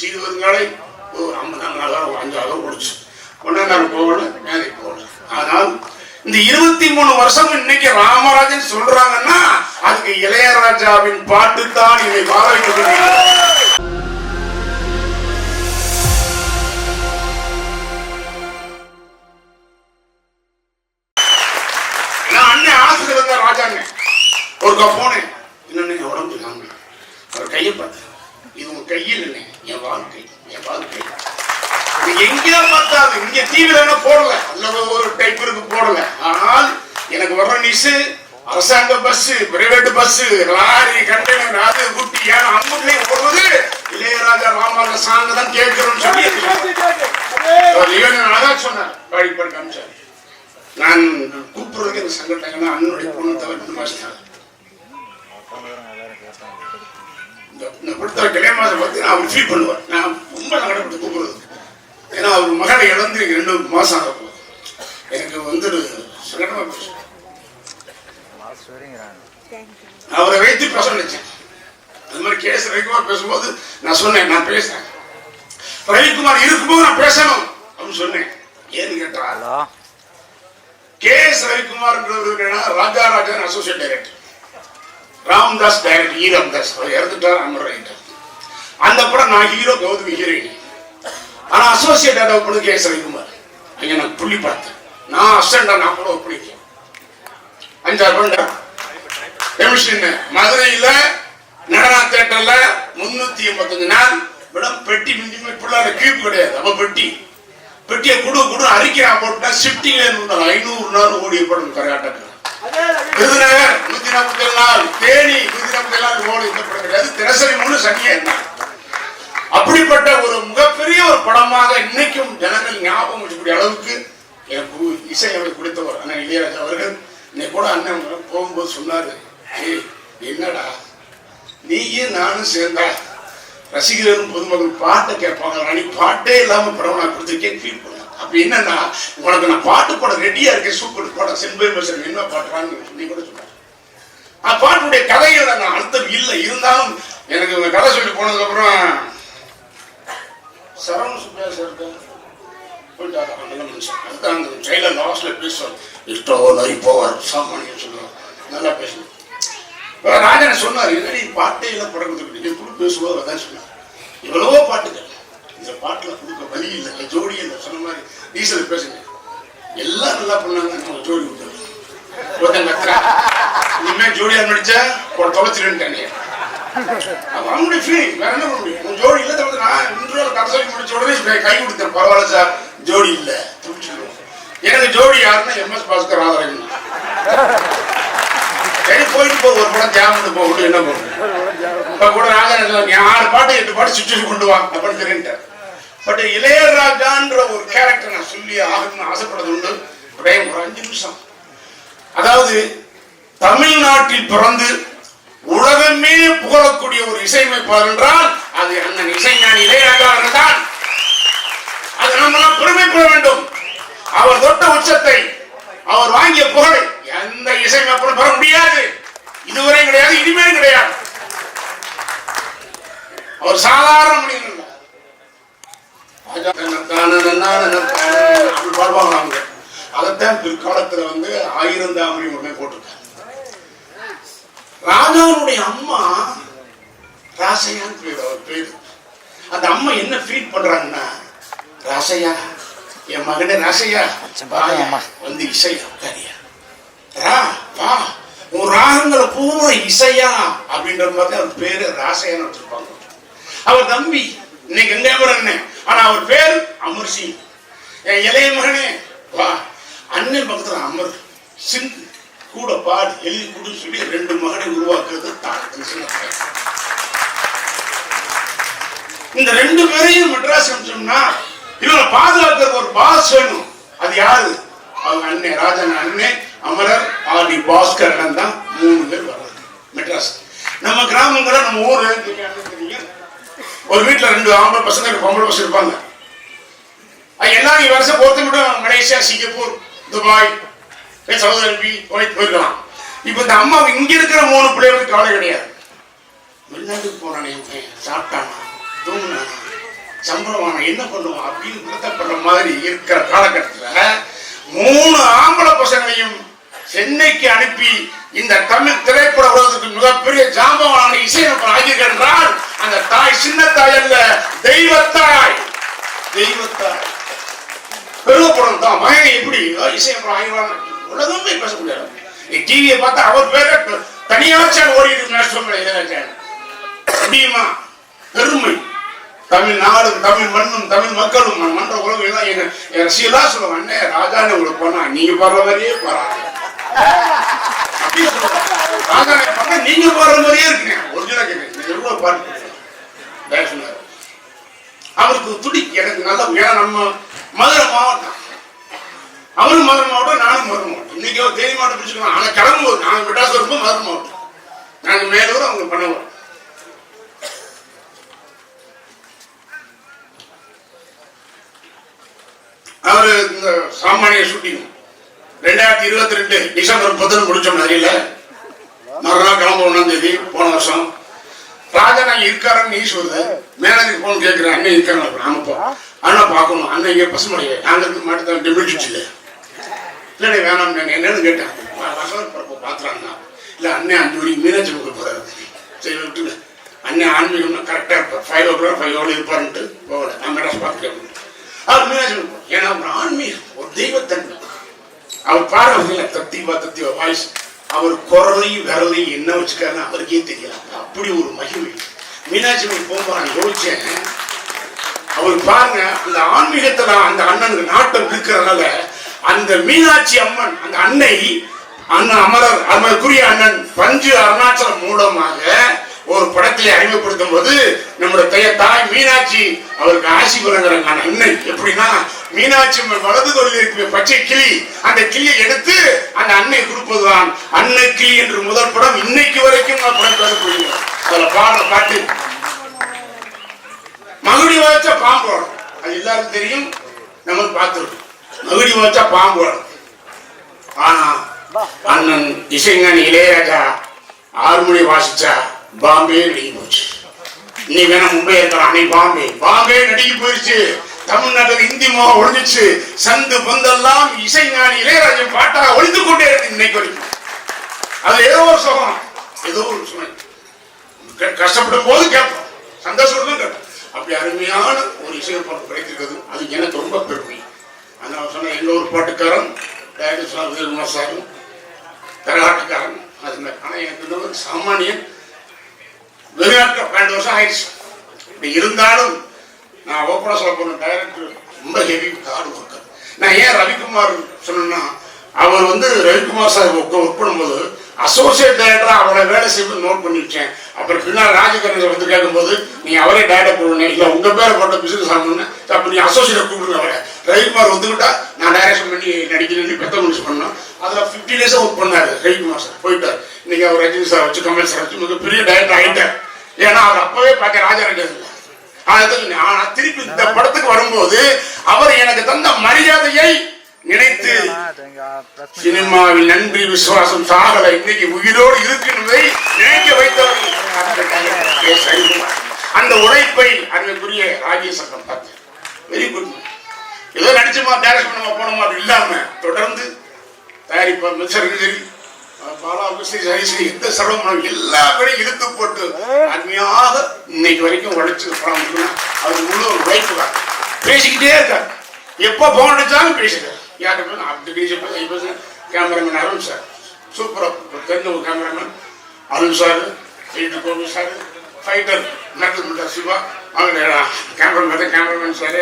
சீது வருங்காலை ஒரு ஐம்பதாம் நாளாக ஒரு அஞ்சாவது ஓடிச்சு. ஒன்றாம் நாள் போகல மேலே போகல. ஆனால் இந்த இருபத்தி மூணு வருஷம் இன்னைக்கு ராமராஜன் சொல்றாங்கன்னா அதுக்கு இளையராஜாவின் பாட்டு தான் இதை வாழ என்ன போடல. அல்லது ஒரு டைப் இருக்கு போடல. ஆனால் எனக்கு வர்ற நியூஸ் அரசாங்க bus private bus lorry container அது குட்டி ஏன் அங்குள்ளே போடுறது இளையராஜா ராமாங்க சாங் தான் கேட்கிறோம்னு சொல்லி அழகா சொன்னார். பாடி காமிச்சார். நான் கூப்பிடுறதுக்கு எனக்கு சங்கடம் அண்ணனுடைய பொண்ணு தவிர மாசினார் இந்த- இந்த கொடுத்த கல்யாண மாதம் பார்த்து நான் அவர் ஃபீல் பண்ணுவேன். நான் ரொம்ப சங்கடப்பட்டு கூப்பிடுறது. ஏன்னா அவர் மகனை இழந்து ரெண்டு மாசம் ஆக போகுது. எனக்கு வந்து சங்கடமா போச்சு. அவரை வைத்து பேச நினைச்சேன் அது மாதிரி கேஸ் ரவிக்குமார் பேசும்போது நான் சொன்னேன் நான் பேசுறேன். ரவிக்குமார் இருக்கும்போது நான் பேசணும் அப்படின்னு சொன்னேன். ஏன்னு கேட்டா K S Ravikumar Raja Rajan associate director Ramdas director E Ramdas. அவர் இறந்துட்டார் அமர் ரைட்டர் அந்த படம் நான் ஹீரோ கௌதமி ஹீரோயின். ஆனா அசோசியேட் டைரக்டர் கேஸ் கே எஸ் அங்க நான் புள்ளி பார்த்தேன். நான் அசண்டா நான் கூட ஒரு பிடிக்கும் அஞ்சாறு பண்டா கமிஷன் மதுரையில நடனா தேட்டர்ல முன்னூத்தி எண்பத்தஞ்சு நாள் மேடம் பெட்டி மிஞ்சுமே இப்படிலாம் கீழ் கிடையாது. அப்ப பெட்டி. பெட்டியை குடு குடு அறிக்கிறா போட்டா ஷிஃப்டிங்ல ஐநூறு நாள் ஓடிய படம் கர்நாடகா விருதுநகர் நூத்தி நாற்பத்தி ஏழு நாள் தேனி நூத்தி நாற்பத்தி ஏழு நாள் ஓடி இந்த படம் கிடையாது. தினசரி மூணு சனியே இருந்தாங்க அப்படிப்பட்ட ஒரு மிகப்பெரிய ஒரு படமாக இன்னைக்கும் ஜனங்கள் ஞாபகம் வச்சுக்கூடிய அளவுக்கு எனக்கு இசை இசையமை கொடுத்தவர் அண்ணன் இளையராஜா அவர்கள். இன்னைக்கு கூட அண்ணன் போகும்போது சொன்னாரு ஏய் என்னடா? நீயும் நானும் சேர்ந்தா ரசிகர்களும் பொதுமக்கள் பாட்டை கேட்பாங்க. நீ பாட்டே இல்லாம படம் நான் கொடுத்துருக்கேன் ஃபீல் பண்ணேன் அப்ப என்னன்னா உனக்கு நான் பாட்டு பாட ரெடியா இருக்கேன் சூப்பர் பாடம் செம்பை மசன் என்ன பாட்டுறான்னு நீ கூட சொன்னார். பாட்டுடைய கதையில நான் அர்த்தம் இல்லை. இருந்தாலும் எனக்கு இந்த கதை சொல்லி போனதுக்கு அப்புறம் சரவண சுப்பையா போயிட்டாரு. நல்ல மனுஷன். அதுதான் அந்த ட்ரெயிலர் லாஸ்ட்ல பேசுவார் இஷ்டோ நரி போவார் சாமானியம் சொல்லுவார் நல்லா பேசுவார் இப்ப ராஜன் சொன்னார் என்னடி பாட்டே இல்லை படம் கொடுத்துக்கிட்டு எப்படி பேசுவோம் அதான் சொன்னார். எவ்வளவோ பாட்டுகள். இந்த பாட்டில் கொடுக்க வழி இல்லை. ஜோடி இல்லை சொன்ன மாதிரி டீசல் பேசுங்க எல்லாம் நல்லா பண்ணாங்க. ஜோடி விட்டாரு இனிமேல் கத்துறா ஜோடியா நடிச்சா ஒரு தொலைச்சிருன்ட்டானே அவனுடைய ஃபீலிங் வேற என்ன பண்ண முடியும்? ஜோடி இல்லை தவிர நான் இன்ட்ரோல கதை சொல்லி முடிச்ச உடனே கை- கொடுத்தேன் பரவாயில்ல சார் ஜோடி இல்லை. துடிச்சிருவோம். எனக்கு ஜோடி யாருன்னா எம்எஸ் பாஸ்கர் ராதாரவிந்தன் சரி போயிட்டு போ. ஒரு படம் தியாகம் போ. விட்டு என்ன பண்ணும் இப்ப கூட ராஜா நீ ஆறு பாட்டு எட்டு பாட்டு சுற்றி கொண்டு வா. அப்படின்னு தெரிஞ்சிட்டார் பட் இளையராஜான்ற ஒரு கேரக்டர் நான் சொல்லி ஆகணும்னு ஆசைப்படுறது உண்டு. ஒரே ஒரு அஞ்சு நிமிஷம். அதாவது தமிழ்நாட்டில் பிறந்து உலகமே புகழக்கூடிய ஒரு இசையமைப்பாளர் என்றால் அது அண்ணன் இசைஞானி இளையராஜா அவர்கள் தான் அது நம்மளாம் பெருமைப்பட வேண்டும். அவர் தொட்ட உச்சத்தை அவர் வாங்கிய புகழை எந்த இசையமைப்பும் பெற முடியாது. இதுவரை கிடையாது இனிமேல் கிடையாது. அவர் சாதாரண மனிதன் அல்ல. பாடுவாங்க அதைத்தான் பிற்காலத்துல வந்து ஆயிரம் தாமரை உடனே போட்டிருக்காங்க. ராஜாவுடைய அம்மா ராசையான்னு பேர் அந்த அம்மா என்ன ஃபீல் பண்றாங்கன்னா ராசையா என் மகனே ராசையா வந்து இசை உட்காரியா. ரா வா உன் ராகங்களை பூரா இசையா அப்படின்ற மாதிரி அவர் பேரு ராசையான்னு வச்சிருப்பாங்க. அவர் தம்பி இன்னைக்கு எங்க அண்ணன் ஆனா அவர் பேர் அமர் சிங். என் இளைய மகனே வா அண்ணன் பக்கத்துல அமர் சிங். கூட பாடி எழுதி கொடு சொல்லி ரெண்டு மகனை உருவாக்குறது தான் இந்த ரெண்டு பேரையும் மெட்ராஸ் அனுப்பிச்சோம்னா இவங்களை பாதுகாக்கிறதுக்கு ஒரு பாஸ் வேணும். அது யாரு? அவங்க அண்ணே ராஜன் அண்ணே அமரர் ஆடி பாஸ்கர் தான் மூணு பேர் வர்றது மெட்ராஸ். நம்ம கிராமங்கள நம்ம ஊர் ஒரு வீட்டில் ரெண்டு ஆம்பளை பசங்க ரெண்டு பொம்பளை பசங்க இருப்பாங்க. எல்லாம் எல்லாரும் வருஷம் பொறுத்து விட Malaysia Singapore Dubai Saudi Arabia Kuwait போயிருக்கலாம். இப்போ இந்த அம்மா இங்க இருக்கிற மூணு பிள்ளைகளுக்கு கவலை கிடையாது. வெளிநாட்டுக்கு போனானே சாப்பிட்டானா? தூங்கினானா? சம்பளம் என்ன பண்ணுவோம் அப்படின்னு வருத்தப்படுற மாதிரி இருக்கிற காலகட்டத்துல மூணு ஆம்பளை பசங்களையும் சென்னைக்கு அனுப்பி இந்த தமிழ் திரைப்பட உலகத்துக்கு மிகப்பெரிய ஜாம்பவான இசையமைப்பு ஆகியிருக்கின்றால் அந்த தாய் சின்ன தாய் அல்ல தெய்வத்தாய். தெய்வத்தாய். பெருமைப்படும் தான் மகனை எப்படி? இசையமைப்பு ஆகிவாங்க உலகமே பேச முடியாது நீ டிவியை பார்த்தா அவர் பேர தனியாச்சான் ஓடிட்டு நஷ்டம் முடியுமா பெருமை. தமிழ்நாடு தமிழ் மண்ணும் தமிழ் மக்களும் மன்ற உலகம் எல்லாம் எங்க ரசிகலா சொல்லுவாங்க அண்ணே ராஜானே உங்களுக்கு போனா நீங்க பாடுற மாதிரியே பாடுறாங்க அப்படி சொல்லுவாங்க. நீங்க பாடுற மாதிரியே இருக்கீங்க ஒரிஜினல் கேட்குறேன் எவ்வளவு பாட்டு தயவு அவருக்கு துடி எனக்கு நல்ல ஏன்னா நம்ம மதுரை மாவட்டம் அவரும் மதுரை மாவட்டம் நானும் மதுரை மாவட்டம். இன்னைக்கு தேனி மாவட்டம் பிடிச்சிக்கலாம் ஆனா கிளம்பும்போது நாங்கள் மெட்ராஸ் வரும்போது மதுரை மாவட்டம். நாங்கள் மேலூர் அவங்க பண்ணுவோம் அவரு இந்த சாமானிய ஷூட்டிங். ரெண்டாயிரத்தி இருபத்தி ரெண்டு டிசம்பர் முப்பதுன்னு முடிச்சோம் அறியல மறுநாள் கிளம்ப ஒன்றாம் தேதி போன வருஷம். ராஜா நான் இருக்காரன்னு நீ வருது மேனேஜர் போன் கேட்கிறேன் அண்ணன் இருக்காங்க ஆமாப்பா பார்க்கணும். அண்ணன் இங்கே பசுமலையே நாங்கள் இருந்து மட்டும் டெபியூட்டிச்சில்ல இல்லைண்ணே வேணாம் நான் என்னன்னு கேட்டேன். வசவர் பார்த்துறாங்கண்ணா இல்லை அண்ணன் அஞ்சு மணிக்கு மீனாட்சி புக்கு போகிறாரு சரி விட்டுங்க அண்ணன் ஆன்மீகம்னா கரெக்டாக இருப்பார் ஃபைவ் ஓ கிளாக் ஃபைவ் ஓவில் இருப்பாருன்ட்டு போகல. நான் மெட்ராஸ் பார்த்துட்டேன். அவர் மீனாட்சி ஏன்னா அவர் ஆன்மீகம் ஒரு தெய்வத்தன்மை. அவர் பாடுறதுல தத்திவா தத்திவா வாய்ஸ் அவர் குரலையும் விரலையும் என்ன வச்சுக்காருன்னு அவருக்கே தெரியல. அப்படி ஒரு மகிமை. மீனாட்சி போகும்போது நான் யோசிச்சேன். அவர் பாருங்க அந்த ஆன்மீகத்துல அந்த அண்ணனுக்கு நாட்டம் இருக்கிறதுனால அந்த மீனாட்சி அம்மன் அந்த அன்னை அண்ணன் அமரர் அமருக்குரிய அண்ணன் பஞ்சு அருணாச்சலம் மூலமாக ஒரு படத்திலே அறிமுகப்படுத்தும் போது நம்முடைய தைய தாய் மீனாட்சி அவருக்கு ஆசி வழங்குறாங்க அன்னை எப்படின்னா மீனாட்சி அம்மன் வலது தொழில் இருக்கிற பச்சை கிளி அந்த கிளியை எடுத்து அந்த அன்னை கொடுப்பதுதான். அன்னை கிளி என்று முதல் படம் இன்னைக்கு வரைக்கும் நான் படம் பேசப்படுகிறேன் அதுல பாடுற பாட்டு மகுடி வச்சா பாம்பு வரும் அது எல்லாருக்கும் தெரியும். நமக்கு பார்த்துருக்கோம். மகுடி வச்சா பாம்பு வரும் ஆனா அண்ணன் இசைஞானி இளையராஜா ஆறு மணி வாசிச்சா பாம்பே நடிகை போச்சு. நீ வேணா மும்பை இருக்கலாம். அன்னை பாம்பே. பாம்பே நடிகை போயிருச்சு. தமிழ்நாட்டில் இந்தி மோகம் ஒழிஞ்சிச்சு. சந்து பந்தெல்லாம் இசைஞானி இளையராஜன் பாட்டாக ஒழிந்து கொண்டே இருக்கு இன்னைக்கு வரைக்கும். அது ஏதோ ஒரு சுகம். ஏதோ ஒரு சுமை. கஷ்டப்படும் போது கேட்போம். சந்தோஷப்படும் கேட்போம். அப்படி அருமையான ஒரு இசையமைப்பாளர் கிடைத்திருக்கிறது அது எனக்கு ரொம்ப பெருமை. அதனால சொன்ன எங்கள் ஒரு பாட்டுக்காரன் டேரக்டர் சார் சாரும் சார் அது மாதிரி. ஆனால் எனக்கு இன்னொரு சாமானியன் வெளிநாட்டில் பன்னெண்டு வருஷம் ஆயிடுச்சு. இப்படி இருந்தாலும் நான் ஓப்பனாக சொல்ல போன டைரக்டர் ரொம்ப ஹெவி ஹார்ட் ஒர்க்கர் நான் ஏன் ரவிக்குமார் சொன்னேன்னா அவர் வந்து ரவிக்குமார் சார் ஒர்க் பண்ணும்போது அசோசியேட் டைரக்டரா அவரை வேலை செய்ய நோட் பண்ணி வச்சேன். அப்புறம் பின்னால் ராஜகரன் வந்து கேட்கும்போது நீ அவரே டைரக்டர் போடுங்க இல்லை உங்க பேரை போட்ட பிசினஸ் ஆகணும்னு அப்ப நீ அசோசியேட் கூப்பிடுங்க அவரை. ரவிக்குமார் வந்துக்கிட்டா நான் டைரக்ஷன் பண்ணி நடிக்கிறேன்னு பெத்த முடிச்சு பண்ணோம். அதில் ஃபிஃப்டி டேஸாக ஒர்க் பண்ணாரு ரவிக்குமார் சார். போயிட்டார். இன்னைக்கு அவர் ரஜினி சார் வச்சு கமல் சார் வச்சு மிகப்பெரிய டைரக்டர் ஆகிட்டார் ஏன்னா அவர் அப்பவே பார்க்க ராஜா இல்லை ஆனா ஆனா திருப்பி இந்த படத்துக்கு வரும்போது அவர் எனக்கு தந்த மரியாதையை நினைத்து சினிமாவில் நன்றி விசுவாசம் சாகல இன்னைக்கு உயிரோடு இருக்கின்றதை நினைக்க வைத்தவர் அந்த உழைப்பை அருமைக்குரிய ராஜேஷ் சங்கம் பார்த்து. வெரி குட் ஏதோ நடிச்சுமா டேரக்ட் பண்ணமா போனோமா அப்படி இல்லாம தொடர்ந்து தயாரிப்பா மிச்சருக்கு சரி பாலாவுக்கு சரி சரி சரி எந்த சிரமம் எல்லா இழுத்து போட்டு அருமையாக இன்னைக்கு வரைக்கும் உழைச்சு படம் அது முழு ஒரு உழைப்பு தான் பேசிக்கிட்டே இருக்காரு. எப்போ போன் அடிச்சாலும் பேசுறாரு யார்கிட்ட அப்படி பேசி ஐபிஎஸ் கேமராமேன் அருண் சார் சூப்பராக தெரிஞ்ச ஒரு கேமராமேன் அருண் சார் எயிட்டு கோபி சார் ஃபைட்டர் நரசிம்ம சிவா அவங்க cameraman cameraman sir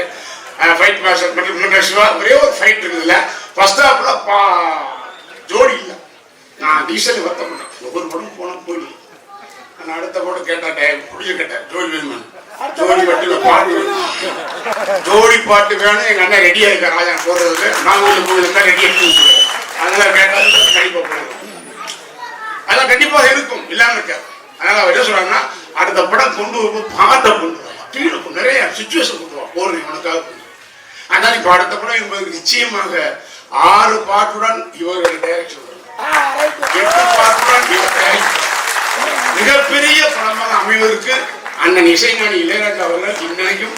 fight master மற்றும் சிவா ஒரே ஒரு ஃபைட் இருக்குதுல்ல. ஃபர்ஸ்ட் ஹாஃப்ல பா ஜோடி இல்லை. நான் டீசல் வருத்தம் பண்ணேன் ஒவ்வொரு படம் போனால் போய் நான் அடுத்த படம் கேட்டேன் புடிச்சு கேட்டேன் ஜோடி வேணுமா ஜோடி பாட்டு பாட்டு. வேணும். ஜோடி பாட்டு வேணும். எங்க அண்ணன் ரெடியா இருக்க ராஜா போடுறதுக்கு. நாங்கள் கோவிலுக்கு ரெடியா இருக்கு. அதெல்லாம் கேட்டால் கண்டிப்பா போடுறோம் அதெல்லாம் கண்டிப்பா இருக்கும். இல்லாம இருக்காது. அதனால அவர் என்ன சொல்றாங்கன்னா அடுத்த படம் கொண்டு வரும்போது பாட்டை கொண்டு வா. கீழே கொண்டு நிறைய சுச்சுவேஷன் கொண்டு வா. போடுறேன் உனக்காக. அதனால இப்ப அடுத்த படம் என்பது நிச்சயமாக ஆறு பாட்டுடன் இவர்கள் டைரக்ஷன் எட்டு பாட்டுடன் இவர் டைரக்ஷன் மிகப்பெரிய படமாக அமைவதற்கு அண்ணன் இசைஞானி இளையராஜா அவர்கள் இன்னைக்கும்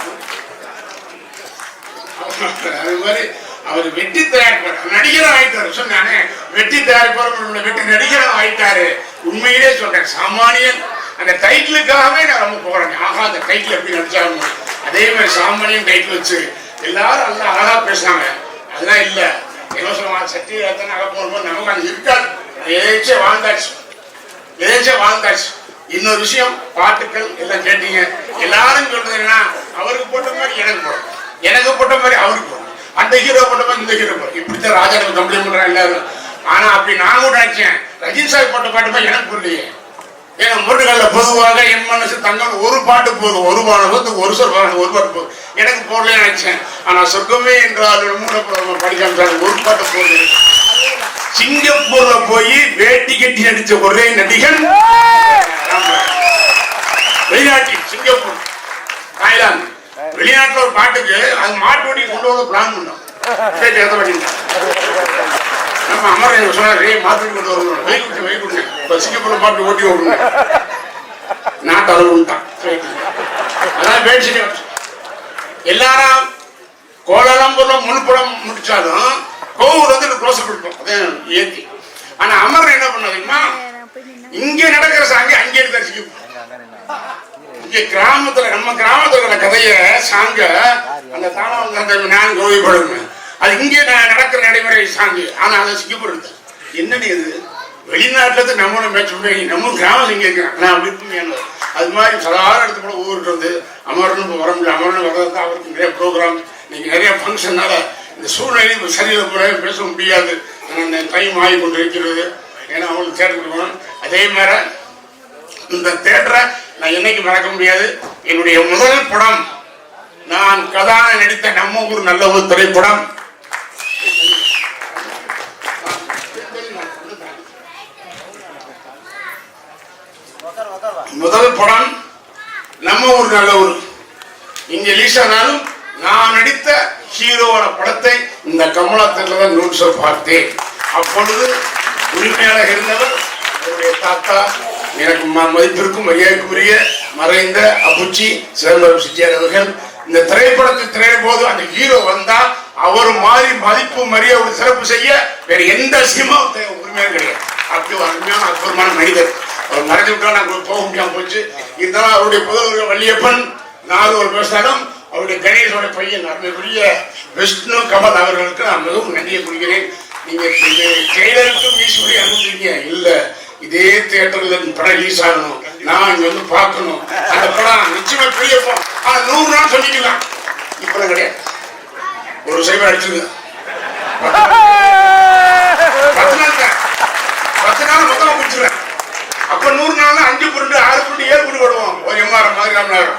அது மாதிரி அவர் வெற்றி தயாரிப்பார் நடிகரும் ஆயிட்டாரு. சொன்னானே வெற்றி தயாரிப்பார் வெற்றி நடிகரும் ஆயிட்டாரு. உண்மையிலே சொல்றேன் சாமானியன் அந்த டைட்டிலுக்காகவே நான் ரொம்ப போறேன் ஆகா அந்த டைட்டில் எப்படி நடிச்சாலும் அதே மாதிரி சாமானியன் டைட்டில் வச்சு எல்லாரும் நல்லா அழகா பேசுனாங்க. அதெல்லாம் இல்ல. என்ன சொல்லுவாங்க சட்டி ரத்தன அழகா போகும்போது நமக்கு அது இருக்காது. எதேச்சே வாழ்ந்தாச்சு. எதேச்சே வாழ்ந்தாச்சு. இன்னொரு விஷயம் பாட்டுக்கள் எல்லாம் கேட்டீங்க. எல்லாரும் சொல்றது என்ன அவருக்கு போட்ட மாதிரி எனக்கு போடும் எனக்கு போட்ட மாதிரி அவருக்கு போடும் அந்த ஹீரோ போட்ட மாதிரி இந்த ஹீரோ போடும் இப்படித்தான் ராஜா கம்ப்ளைண்ட் பண்றாங்க எல்லாரும். ஆனா அப்படி நான் கூட நினைச்சேன் ரஜினி சாய் போட்ட பாட்டு மாதிரி எனக்கு புரியலையே. ஏன்னா முருகல்ல பொதுவாக என் மனசு தங்கம் ஒரு பாட்டு போதும். ஒரு பாடத்துக்கு ஒரு சொல் பாடம் ஒரு பாட்டு போதும். எனக்கு போடல நினைச்சேன். ஆனா சொர்க்கமே என்றால் மூணு படிக்காம ஒரு பாட்டு போதும். சிங்கப்பூர்ல போய் வேட்டி கட்டி நடிச்ச ஒரே நடிகன். வெளிநாட்டில் சிங்கப்பூர் தாய்லாந்து. வெளிநாட்டுல ஒரு பாட்டுக்கு அது மாட்டு வண்டி கொண்டு வந்து பிளான் பண்ணோம். சரி, எதை பண்ணிருந்தோம். நம்ம அமர் எனக்கு சொன்னாரு "ஏய், மாட்டு கொண்டு வரணும். வெயில் விட்டு வெயில் விட்டு இப்போ சிங்கப்பூர்ல பாட்டு ஓட்டி ஓடணும். நாட்டு அளவுட்டான் அதான் பேச்சு எல்லாரும் கோலாலம்பூர்ல முன்புறம் முடிச்சாலும் கோவூர் வந்து எனக்கு க்ளோஸ் கொடுக்கும் அதே ஏத்தி. ஆனா அமர் என்ன பண்ணாதுன்னா இங்க நடக்கிற சாங்கி அங்கே தரிசிக்க இங்க கிராமத்துல நம்ம கிராமத்துல இருக்கிற கதைய சாங்க அந்த தானவங்க அந்த நான் கோவிப்படுங்க அது இங்கே நான் நடக்கிற நடைமுறை சாங்கு ஆனா அதை சிக்கப்படுது எடுத்தேன் என்னடி இது வெளிநாட்டுல இருந்து நம்மளும் மேட்ச் பண்ணி நம்ம கிராமம் இங்க இருக்கிறேன் நான் விருப்பம் அது மாதிரி சாதாரண இடத்து கூட ஊருக்கு வந்து அமரன் வர முடியல. அமரன் வர்றது அவருக்கு நிறைய ப்ரோக்ராம் நீங்க நிறைய ஃபங்க்ஷன்னால இந்த சூழ்நிலை இப்ப சரியில்லை போல பேச முடியாது. டைம் ஆகி கொண்டு இருக்கிறது ஏன்னா அவங்களுக்கு தேட்டருக்கு போகணும் அதே மாதிரி இந்த தேட்டரை நான் என்னைக்கு மறக்க முடியாது. என்னுடைய முதல் படம் நான் கதான நடித்த நம்ம ஊர் நல்ல ஒரு திரைப்படம். முதல் படம் நம்ம ஊர் நல்ல ஊர். இங்க ரிலீஸ் ஆனாலும் நான் நடித்த ஹீரோவோட படத்தை இந்த கமலா தான் நியூஸை பார்த்தேன். அப்பொழுது உரிமையாளர் இருந்தவர் என்னுடைய தாத்தா எனக்கு ம- மதிப்பிற்கும் மரியாதைக்குரிய மறைந்த அபுச்சி சிதம்பரம் சிஜியார் அவர்கள். இந்த திரைப்படத்தை திரையிடும் போது அந்த ஹீரோ வந்தா அவர் மாதிரி மதிப்பு மரியாதை ஒரு சிறப்பு செய்ய வேற எந்த சினிமாவும் தேவை உரிமையாக கிடையாது. அப்படி ஒரு அருமையான அற்புதமான மனிதர். அவர் மறைஞ்சு விட்டா நாங்கள் போக முடியாமல் போச்சு. இருந்தாலும் அவருடைய புதல்வர்கள் வள்ளியப்பன் நாலு ஒரு பேசினாலும் அவருடைய கணேசோட பையன் அருமைக்குரிய விஷ்ணு கமல் அவர்களுக்கு நான் மிகவும் நன்றியை கொள்கிறேன் நீங்கள் இந்த ட்ரெய்லருக்கும் ஈஸ்வரி அனுப்புறீங்க. இல்லை இதே தேட்டரில் படம் ரிலீஸ் ஆகணும். நான் இங்கே வந்து பார்க்கணும். அந்த படம் நிச்சயமா பெரிய படம் ஆனால் நூறு நாள் சொல்லிக்கலாம். இப்போ கிடையாது. ஒரு சைவம் அடிச்சுங்க பத்து நாள் பத்து நாள் மொத்தமாக முடிச்சிருவேன் அப்போ நூறு நாள் அஞ்சு புருண்டு ஆறு புருண்டு ஏழு புருண்டு விடுவோம் ஒரு எம்ஆர் மாதிரி ராமநாதர்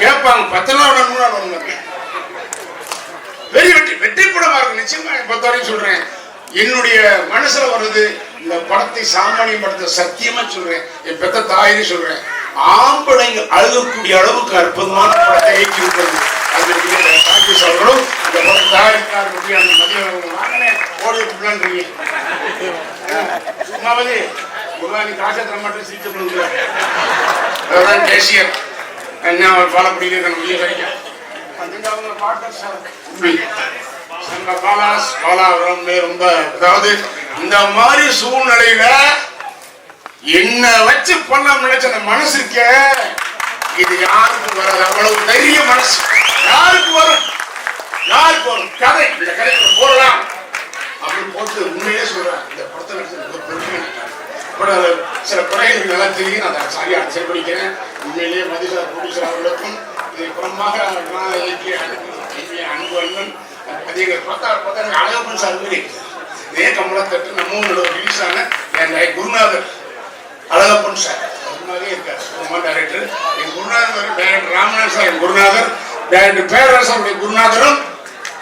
கேட்பாங்க பத்து நாள் நூறு நாள் வரும் பெரிய வெற்றி வெற்றி படமா இருக்கு நிச்சயமா எனக்கு வரைக்கும் சொல்றேன். என்னுடைய மனசுல வருது இந்த படத்தை சாமானிய படத்தை சத்தியமா சொல்றேன். என் பெத்த தாயின்னு சொல்றேன். ஆம்பளைங்க அழுகக்கூடிய அளவுக்கு அற்புதமான படத்தை இயக்கி இருக்கிறது அது ராஜேஷ் அவர்களும் இந்த படம் தயாரித்தார் பற்றி அந்த மதியம் வாங்கினேன். ஓடி பிள்ளைன்றீங்க சும்மாவது முன்னாடி காசத்திர மட்டும் சீட்டு பண்ணுங்க அதான் தேசியம் என்ன ஃபாலோ பண்ணிட்டு உயிர் வரைக்கும் அதுங்க அவங்க பாட்டு சார். பாலாஸ் பாலா ரொம்ப ரொம்ப. அதாவது இந்த மாதிரி சூழ்நிலையில என்ன வச்சு பண்ண நினைச்ச அந்த மனசுக்கு இது யாருக்கு வராது? அவ்வளவு தைரிய மனசு. யாருக்கு வரும்? யாருக்கு வரும்? கதை. இந்த கதைக்கு போடலாம் அப்படி போட்டு உண்மையே சொல்றேன். இந்த படத்தை நடிச்சது ரொம்ப பெருமை பட் அது சில குறைகள் நல்லா தெரியும். நான் அதை சரியா சரி உண்மையிலேயே மதிசார் ப்ரொடியூசர் அவர்களுக்கும் இதை புறமாக நான் அன்பு அண்ணன் அது எங்கள் பார்த்தா பார்த்தா எனக்கு அழகப்பன் சார் மாதிரி இதே கமலத்தட்டு நம்ம ஊரோட ரிலீஸ் ஆன என் குருநாதர் அழகப்பன் சார். அது இருக்கார். சினிமா என் குருநாதர் டைரக்டர் ராமநாதன் சார் என் குருநாதர். டேரக்டர் பேரரசருடைய குருநாதரும்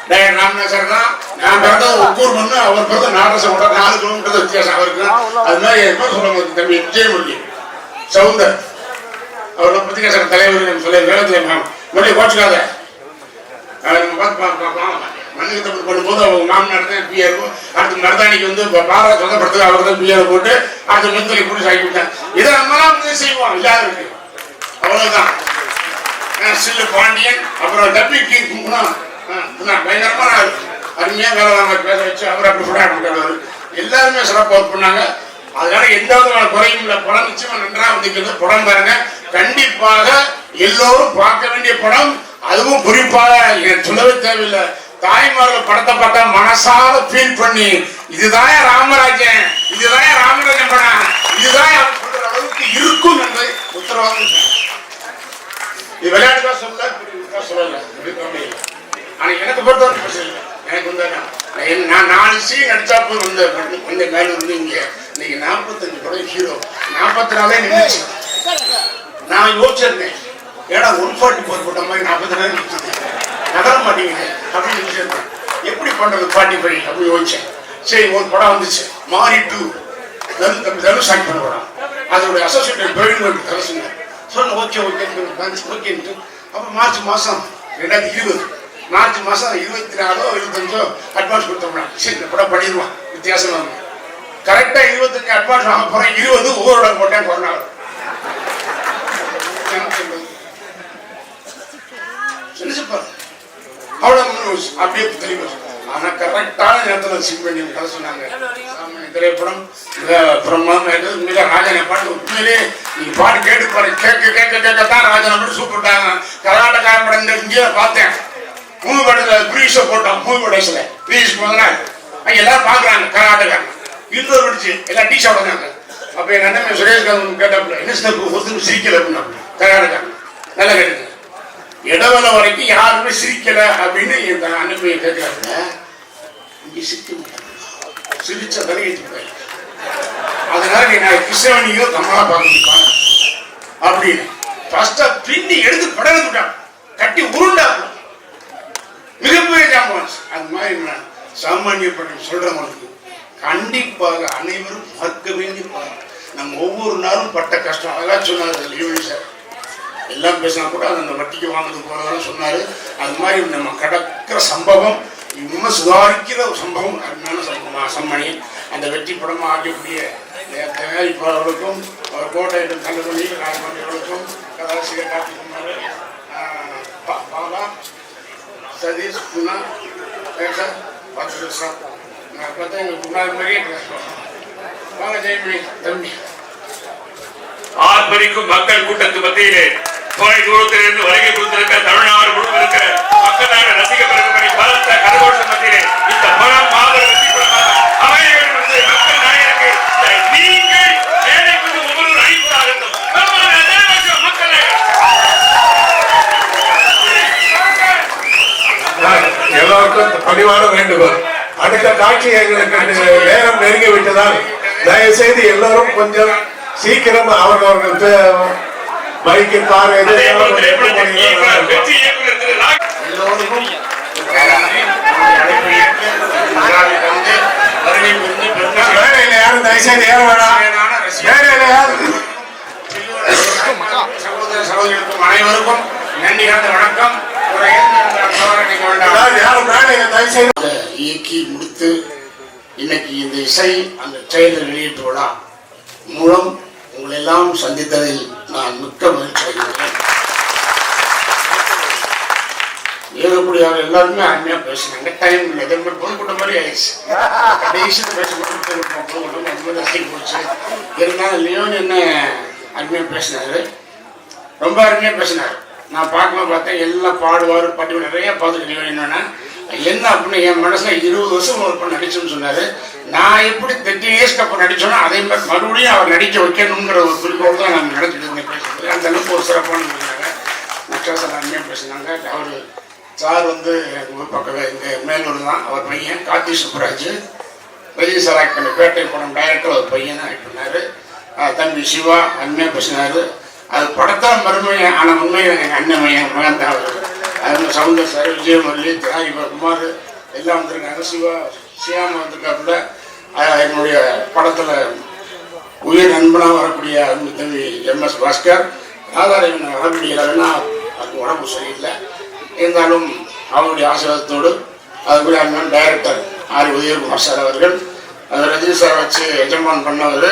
டைரக்டர் ராமநாதர் தான். நான் பிறந்தது ஒக்கூர் மண்ணு அவர் பிறந்த நாடசோட நாலு கிலோமீட்டர் வித்தியாசம் அவருக்கு அது மாதிரி எப்போ சொல்ல தம்பி விஜயமுருகி சவுந்தர். அவரோட பத்திரிகை சங்க தலைவர் சொல்லி வேலை தெரியுமா மறுபடியும் கோச்சுக்காத மண்ணுக்கு தப்பு பண்ணும்போது அவங்க மாமனார் தான் பிஆர் அடுத்து மருதாணிக்கு வந்து இப்போ பாரா சொந்தப்படுத்து அவர் தான் பிஆர் போட்டு அடுத்து போட்டு சாக்கி விட்டாங்க இதை நம்மளாம் செய்வோம் இருக்கு அவ்வளவுதான். சில்லு பாண்டியன் அப்புறம் டப்பி கி குங்குணம் பயங்கரமான அருமையாக வேலை வாங்க பேச வச்சு அவர் அப்படி கூட அப்படி எல்லாருமே சிறப்பாக ஒர்க் பண்ணாங்க. அதனால எந்த விதமான குறையும் இல்லை. படம் நிச்சயமா நன்றாக வந்திருக்கிறது படம் பாருங்க. கண்டிப்பாக எல்லோரும் பார்க்க வேண்டிய படம். அதுவும் குறிப்பாக எனக்கு சொல்லவே தேவையில்லை. தாய்மார்கள் படத்தை பார்த்தா மனசால ஃபீல் பண்ணி இதுதான் ராமராஜன் இதுதான் ராமராஜன் படம். இதுதான் அவர் சொல்ற அளவுக்கு இருக்கும் என்று உத்தரவாதம் இது விளையாட்டுதான் சொல்ல சொல்லல. ஆனா எனக்கு பொறுத்தவரைக்கும் பிரச்சனை இல்லை. எனக்கு வந்து நான் நாலு சீன் நடிச்சா போய் வந்த வந்த மேல இருந்து இங்க. இன்னைக்கு நாற்பத்தஞ்சு படம் ஹீரோ நாற்பத்தி நாலே நின்றுச்சு நான் யோசிச்சிருந்தேன். ஏடா ஒன் ஃபார்ட்டி ஃபோர் போட்ட மாதிரி நாற்பத்தி நாலு நிற்குது நகர மாட்டேங்குது. அப்படின்னு யோசிச்சிருந்தேன். எப்படி பண்றது ஃபார்ட்டி ஃபைவ் அப்படி யோசிச்சேன். சரி ஒரு படம் வந்துச்சு. மாறி டூ. தனு தம்பி தனுஷ் ஆக்ட் பண்ண படம். அதோட அசோசியேட் பிரவீன் தலை சொன்னார் சொன்ன ஓகே ஓகே ஓகேன்ட்டு அப்போ மார்ச் மாதம் ரெண்டாயிரத்தி இருபது. மார்ச் மாதம் இருபத்தி நாலோ இருபத்தஞ்சோ அட்வான்ஸ் கொடுத்தோம்னா. சரி இந்த படம் பண்ணிடுவான் வித்தியாசமா இருக்கும் கரெக்டாக இருபத்தஞ்சு அட்வான்ஸ் வாங்க போகிறேன் இருபது ஊரோட போட்டேன் கொரோனா நினைச்சுப்பாரு அவ்வளோ அப்படியே தெளிவு ஆனால் கரெக்டான நேரத்தில் சிங் பண்ணி கதை சொன்னாங்க. சாமி திரைப்படம் மிக பிரமாதம் இருக்குது உண்மையிலே ராஜனை பாட்டு உண்மையிலே நீங்க பாட்டு கேட்டு பாரு. கேட்க கேட்க கேட்கத்தான் ராஜனை மட்டும் சூப்பிட்டாங்க கர்நாடகா படம் இந்த இங்கே பார்த்தேன். மூணு படத்தில் போட்டான் போட்டோம் மூணு படத்தில் ப்ரீஸ் எல்லாரும் பார்க்குறாங்க கர்நாடகா இன்னொரு பிடிச்சு எல்லாம் டீ சாப்பிடுறாங்க. அப்போ என் அண்ணன் சுரேஷ்காந்த் கேட்டாப்புல என்ன சார் ஒருத்தரும் சிரிக்கல அப்படின்னா கர்நாடகா நல்லா கேட்டுங்க. இடவெள வரைக்கும் யாருமே சிரிக்கல அப்படின்னு என் அண்ணன் கேட்கிறாங்க இங்க சிரிக்க சிரிச்ச தலையிட்டு அதனால நீ நான் கிருஷ்ணவனியோ தமிழா பார்த்துப்பாங்க அப்படின்னு. ஃபர்ஸ்டா பின்னி எடுத்து படகு விட்டான் கட்டி உருண்டாங்க மிகப்பெரிய சாம்பவன்ஸ் அது மாதிரி நான் சாமானிய படம் சொல்றவங்களுக்கு கண்டிப்பாக அனைவரும் பார்க்க வேண்டிய படம். நம்ம ஒவ்வொரு நாளும் பட்ட கஷ்டம். அதெல்லாம் சொன்னார் லியோனி சார் எல்லாம் பேசினா கூட அது அந்த வட்டிக்கு வாங்குறது போறதெல்லாம் சொன்னாரு. அது மாதிரி நம்ம கடக்கிற சம்பவம் இன்னும் சுதாரிக்கிற ஒரு சம்பவம் அருமையான சம்பவம். சம்மணி அந்த வெற்றி படமா ஆகக்கூடிய தயாரிப்பாளர்களுக்கும் அவர் கோட்டையிடம் கண்டுபிடி ராஜமணிகளுக்கும் கதாசிரியர் கார்த்திகுமார் ஆஹ், பா- பாலா சதீஷ் குணா பேசர் பத்து சார் நான் பார்த்தா எங்களுக்கு முன்னாடி மாதிரியே பேசுவோம் வாங்க ஜெயமணி தம்பி ஆர்ப்பரிக்கும் மக்கள் கூட்டத்து மத்தியிலே தொலை தூரத்திலிருந்து வருகை கொடுத்திருக்க தமிழ்நாடு முழுவதும் இருக்கிற மக்களால் பலத்த கரகோஷம் மத்தியிலே இந்த படம் மாபெரும் வெற்றி படமாக அமைய வேண்டும் என்று மக்கள் நாயகருக்கு இந்த நீங்கள் மேடை கொண்டு ஒவ்வொரு அழைத்தாகட்டும் மக்கள் நாயகர் எல்லோருக்கும் பணிவான வேண்டுகோள். அடுத்த காட்சி எங்களுக்கு நேரம் நெருங்கி விட்டதால் தயவு செய்து எல்லோரும் கொஞ்சம் சீக்கிரம் அவரவர்கள் பே- பைக்கு கார் எல்லோருக்கும் மேடையில யாரும் தயவு செய்து ஏற வேணாம். சேர்க்கையான ரசிகர்கள் மேடையில யாரும் சகோதர சகோதரிகளுக்கும் அனைவருக்கும் நன்றி கலந்த வணக்கம். இயக்கி முடித்து இன்னைக்கு இந்த இசை அந்த ட்ரெயிலர் வெளியீட்டு விழா மூலம் உங்களை எல்லாம் சந்தித்ததில் நான் மிக்க மகிழ்ச்சி அடைகிறேன். ஏகப்படியாக எல்லாருமே அருமையா பேசினாங்க. டைம் இல்லை. மாதிரி பொதுக்கூட்டம் மாதிரி ஆயிடுச்சு. கடைசியில் பேச மட்டும் பொதுக்கூட்டம் மாதிரி ரசிக்க போச்சு. இருந்தாலும் லியோன் என்ன அருமையா பேசினாரு. ரொம்ப அருமையாக பேசினார். நான் பார்க்கும்போது பார்த்தேன் எல்லாம் பாடுவார் பாட்டு நிறைய பார்த்துருக்கேன் என்னன்னா என்ன அப்படின்னு என் மனசில் இருபது வருஷம் ஒரு பொண்ணு நடிச்சோன்னு சொன்னார். நான் எப்படி தேர்ட்டி இயர்ஸ்க்கு அப்போ நடித்தோனோ அதே மாதிரி மறுபடியும் அவர் நடிக்க வைக்கணுங்கிற ஒரு குறிக்கோள் தான் நாங்கள் நடத்திட்டு இருந்தேன். பேசுறது அந்த அளவுக்கு ஒரு சிறப்பான இருந்தாங்க நட்சத்திரம் அருமையாக பேசினாங்க. அவர் சார் வந்து எனக்கு ஊர் இங்கே மேலூர் தான் அவர் பையன். கார்த்தி சுப்ராஜ் பெரிய சார் ஆக்டர் பேட்டை படம் டைரக்டர் ஒரு பையன் தான் ஆக்ட் தம்பி சிவா அருமையாக பேசினார். அது படத்தான் மறுமையை ஆனால் உண்மையை எங்கள் அண்ணன் மையன் மகன் தான் அவர். சவுந்தர் சார் விஜயமுரளி தியாகி குமார் எல்லாம் வந்திருக்காங்க. சிவா சியாம வந்திருக்காப்புல. என்னுடைய படத்தில் உயிர் நண்பனாக வரக்கூடிய அன்பு தம்பி எம் எஸ் பாஸ்கர் ராதாரவன் வரக்கூடிய அது உடம்பு சரியில்லை. இருந்தாலும் அவருடைய ஆசீர்வாதத்தோடு அதுக்குரிய அண்ணன் டைரக்டர் ஆர். உதயகுமார் சார் அவர்கள் அது ரஜினி சார் வச்சு எஜமான் பண்ணவர்.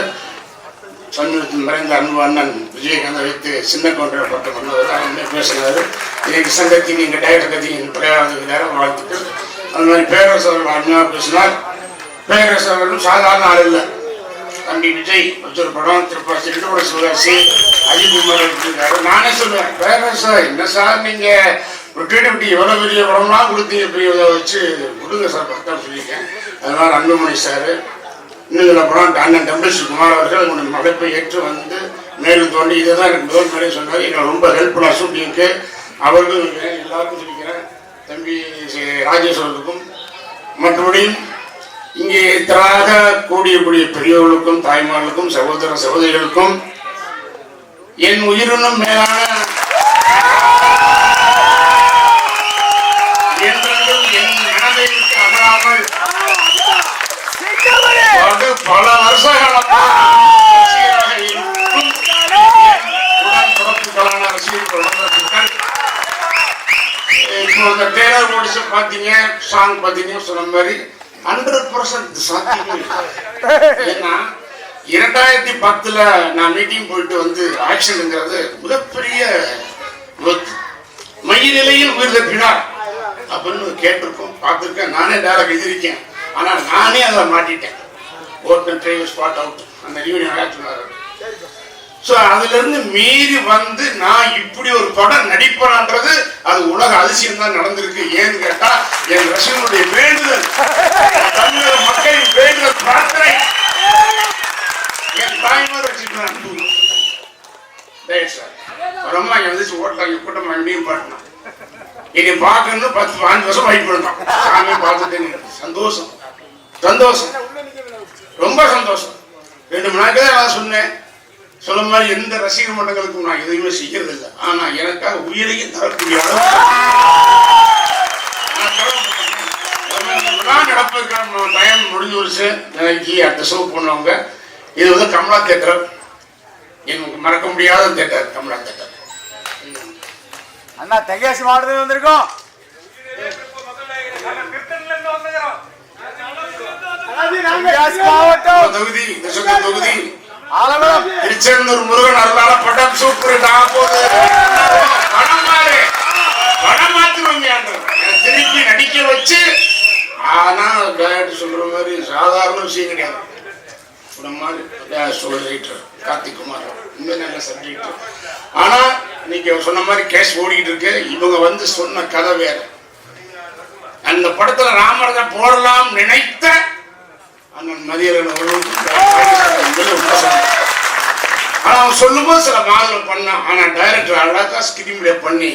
சமீபத்தில் மறைந்த அன்பு அண்ணன் விஜயகாந்த் வைத்து சின்ன கவுண்டர் பட்டம் பண்ணவர் பேசினார். இன்னைக்கு சங்கத்தின் நீங்கள் டைரக்டர் கத்தி பிரயாணத்துக்கு நேரம் வாழ்த்துக்கள். அது மாதிரி பேரரசர் அவர்கள் அருமையாக பேசினார். பேரரசர்களும் சாதாரண ஆள் இல்லை. தம்பி விஜய் வச்ச ஒரு படம் திருப்பாசி கூட சிவகாசி அஜித் குமார் எடுத்திருக்காரு நானே சொல்லுவேன் பேரரசா என்ன சார் நீங்கள் விட்டுட்டு விட்டு எவ்வளோ பெரிய படம்லாம் கொடுத்தீங்க பெரிய இதை வச்சு கொடுங்க சார் பக்கம் சொல்லியிருக்கேன். அதனால் அன்புமணி சார் இன்னும் சில படம் அண்ணன் டம்பிள்ஸ் குமார் அவர்கள் உங்களுடைய மழைப்பை ஏற்று வந்து மேலும் தோண்டி இதை தான் எனக்கு முதல் முறையே சொன்னார். எங்களை ரொம்ப ஹெல்ப்ஃபுல்லாக ஷூட்டிங்க்கு அவர்களும் எல்லாருக்கும் சொல்லிக்கிறேன். தம்பி சி- ராஜேஷ் மற்றபடி இங்கே திராக கூடியக்கூடிய பெரியவர்களுக்கும் தாய்மார்களுக்கும் சகோதர சகோதரிகளுக்கும் என் உயிரினும் மேலான என்றென்றும் என் மனதை விட்டு அகலாமல் பல- பல வருஷ காலமாக ரசிகராக இருக்கும் என் உடன்பிறப்புகளான ரசிகர்கள் உடன்பிறப்புகள் இப்போ அந்த டேலர் முடிச்சு பார்த்தீங்க சாங் பார்த்தீங்க சொன்ன மாதிரி ஹண்ட்ரட் பர்சன்ட் சாத்தியமே ஏன்னா இரண்டாயிரத்தி பத்தில் நான் மீட்டிங் போயிட்டு வந்து ஆக்ஷனுங்கிறது மிகப்பெரிய விபத்து. மைய நிலையில் உயிர் தப்பினார் அப்படின்னு கேட்டிருக்கோம் பார்த்துருக்கேன். நானே டேரக்ட் எழுதியிருக்கேன். ஆனால் நானே அதில் மாட்டிட்டேன். ஓட்டன் ட்ரைவ் ஸ்பாட் அவுட் அந்த யூனியன் சொன்னார். ஸோ அதுலேருந்து மீறி வந்து நான் இப்படி ஒரு படம் நடிப்பேன்ன்றது அது உலக அதிசயம் தான் நடந்திருக்கு. ஏன்னு கேட்டா என் ரசிகனுடைய வேண்டுதல் தமிழக மக்களின் வேண்டுதல் பிரார்த்தனை என் தாய்மார் வச்சுக்கிறேன் சார். ரொம்ப எழுந்திரிச்சு ஓட்டலாம் கூட்டம் மறுபடியும் பாட்டினான் என்னை பார்க்கணும்னு பத்து பாஞ்சு வருஷம் வெயிட் பண்ணோம் சாமி பார்த்துட்டு சந்தோஷம். சந்தோஷம். ரொம்ப சந்தோஷம். ரெண்டு மணி நேரத்துக்கு தான் நான் சொன்னேன். சொல்ல மாதிரி எந்த ரசிகர் மன்றங்களுக்கும் நான் எதுவுமே செய்யறது இல்லை ஆனா எனக்காக உயிரையும் தரக்கூடிய நடப்பதற்கான டைம் முடிஞ்சிருச்சு நினைக்கி அடுத்த ஷோ பண்ணவங்க இது வந்து கமலா தேட்டர் எனக்கு மறக்க முடியாத தேட்டர் கமலா தேட்டர் அண்ணா தென்காசி மாவட்டத்தில் வந்திருக்கோம். மாவட்டம். தொகுதி தொகுதி திருச்செந்தூர் முருகன் அருளால படம் சூப்பர் நான் போது படம் மாறு படம் மாத்துவாங்க திருப்பி நடிக்க வச்சு. ஆனா டேரக்டர் சொல்ற மாதிரி சாதாரண விஷயம் கிடையாது. படம் மாதிரி சோல் ரைட்டர் கார்த்திக் குமார். ரொம்ப நல்ல சப்ஜெக்ட் ஆனா நீங்க சொன்ன மாதிரி கேஸ் ஓடிட்டு இருக்கு. இவங்க வந்து சொன்ன கதை வேற. அந்த படத்துல ராமரதை போடலாம் நினைத்த அண்ணன் மதியரன் அவர்களும் ஆனால் அவன் சொல்லும்போது சில மாதங்கள் பண்ணான் ஆனால் டைரக்டர் அழகாக ஸ்கிரீன் பிளே பண்ணி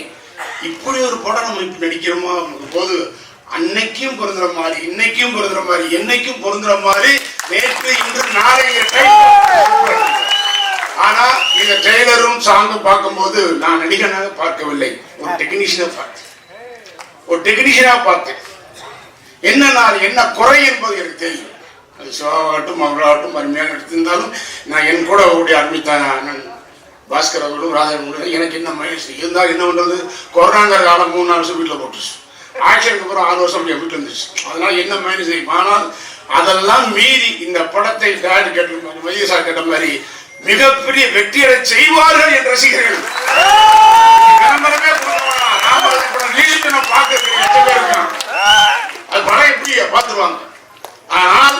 இப்படி ஒரு படம் நம்ம இப்போ நடிக்கிறோமா போது அன்னைக்கும் பொருந்துற மாதிரி இன்னைக்கும் பொருந்துற மாதிரி என்னைக்கும் பொருந்துற மாதிரி நேற்று இன்று நாளை ஆனா இந்த ட்ரெய்லரும் சாங்கும் பார்க்கும்போது நான் நடிகனாக பார்க்கவில்லை. ஒரு டெக்னீஷியனை பார்த்தேன். ஒரு டெக்னீஷியனா பார்த்தேன். என்ன நான் என்ன குறை என்பது எனக்கு தெரியும். அது சிவாவாகட்டும் அவர்களாகட்டும் அருமையாக நடித்திருந்தாலும் நான் என் கூட அவருடைய அருமைத்தான் அண்ணன் பாஸ்கர் அவர்களும் ராஜாவும் எனக்கு என்ன மகிழ்ச்சி? இருந்தால் என்ன பண்ணுறது கொரோனாங்கிற காலம் மூணு நாலு வருஷம் வீட்டில் போட்டுருச்சு. ஆக்ஷனுக்கு அப்புறம் ஆறு வருஷம் என் வீட்டில் இருந்துச்சு. அதனால் என்ன மகிழ்ச்சி செய்யும் ஆனால் அதெல்லாம் மீறி இந்த படத்தை டேரக்டர் கேட்ட மாதிரி சார் கேட்ட மாதிரி மிகப்பெரிய வெற்றியடை செய்வார்கள் என் ரசிகர்கள். விளம்பரமே கொடுக்க பார்க்கறதுக்கு அது படம் எப்படி பார்த்துருவாங்க. ஆனால்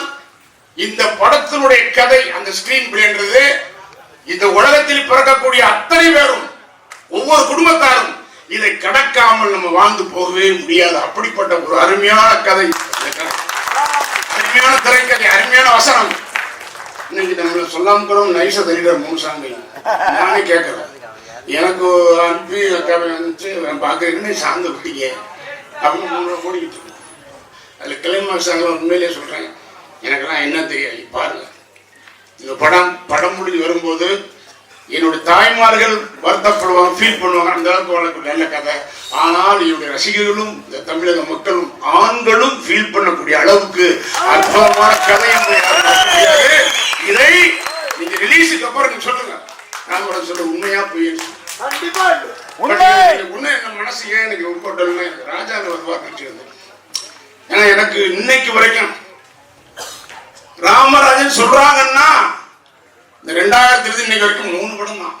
இந்த படத்தினுடைய கதை அந்த ஸ்கிரீன் பிளேன்றது இந்த உலகத்தில் பிறக்கக்கூடிய அத்தனை பேரும் ஒவ்வொரு குடும்பத்தாரும் இதை கடக்காமல் நம்ம வாழ்ந்து போகவே முடியாது அப்படிப்பட்ட ஒரு அருமையான கதை கதை. அருமையான திரைக்கதை அருமையான வசனம் இன்னைக்கு நம்மள சொல்லாம கூட நைச தெரியுற மூணு சாமி நானே கேட்கறேன் எனக்கு அனுப்பி கதை வந்துச்சு பார்க்கறேன்னு சார்ந்து விட்டீங்க அப்படின்னு மூணு ரூபா அதில் கிளைமாக்ஸ் உண்மையிலேயே உண்மையிலே சொல்கிறேன் எனக்கெல்லாம் என்ன தெரியாது. பாருங்க. இந்த படம் படம் முடிஞ்சு வரும்போது என்னுடைய தாய்மார்கள் வருத்தப்படுவாங்க ஃபீல் பண்ணுவாங்க. அந்த அளவுக்கு வளர்க்க நல்ல கதை. ஆனால் என்னுடைய ரசிகர்களும் இந்த தமிழக மக்களும் ஆண்களும் ஃபீல் பண்ணக்கூடிய அளவுக்கு அற்புதமான கதை இதை நீங்க ரிலீஸுக்கு அப்புறம் நீங்க சொல்லுங்க. நான் கூட சொல்ல உண்மையா போய் உண்மை. என்ன மனசு ஏன் எனக்கு உட்கொண்டல்னா எனக்கு ராஜா வருவா பிடிச்சிருந்தேன் ஏன்னா எனக்கு இன்னைக்கு வரைக்கும் ராமராஜன் சொல்றாங்கன்னா இந்த ரெண்டாயிரத்தி இருபது இன்னைக்கு வரைக்கும் மூணு படம் தான்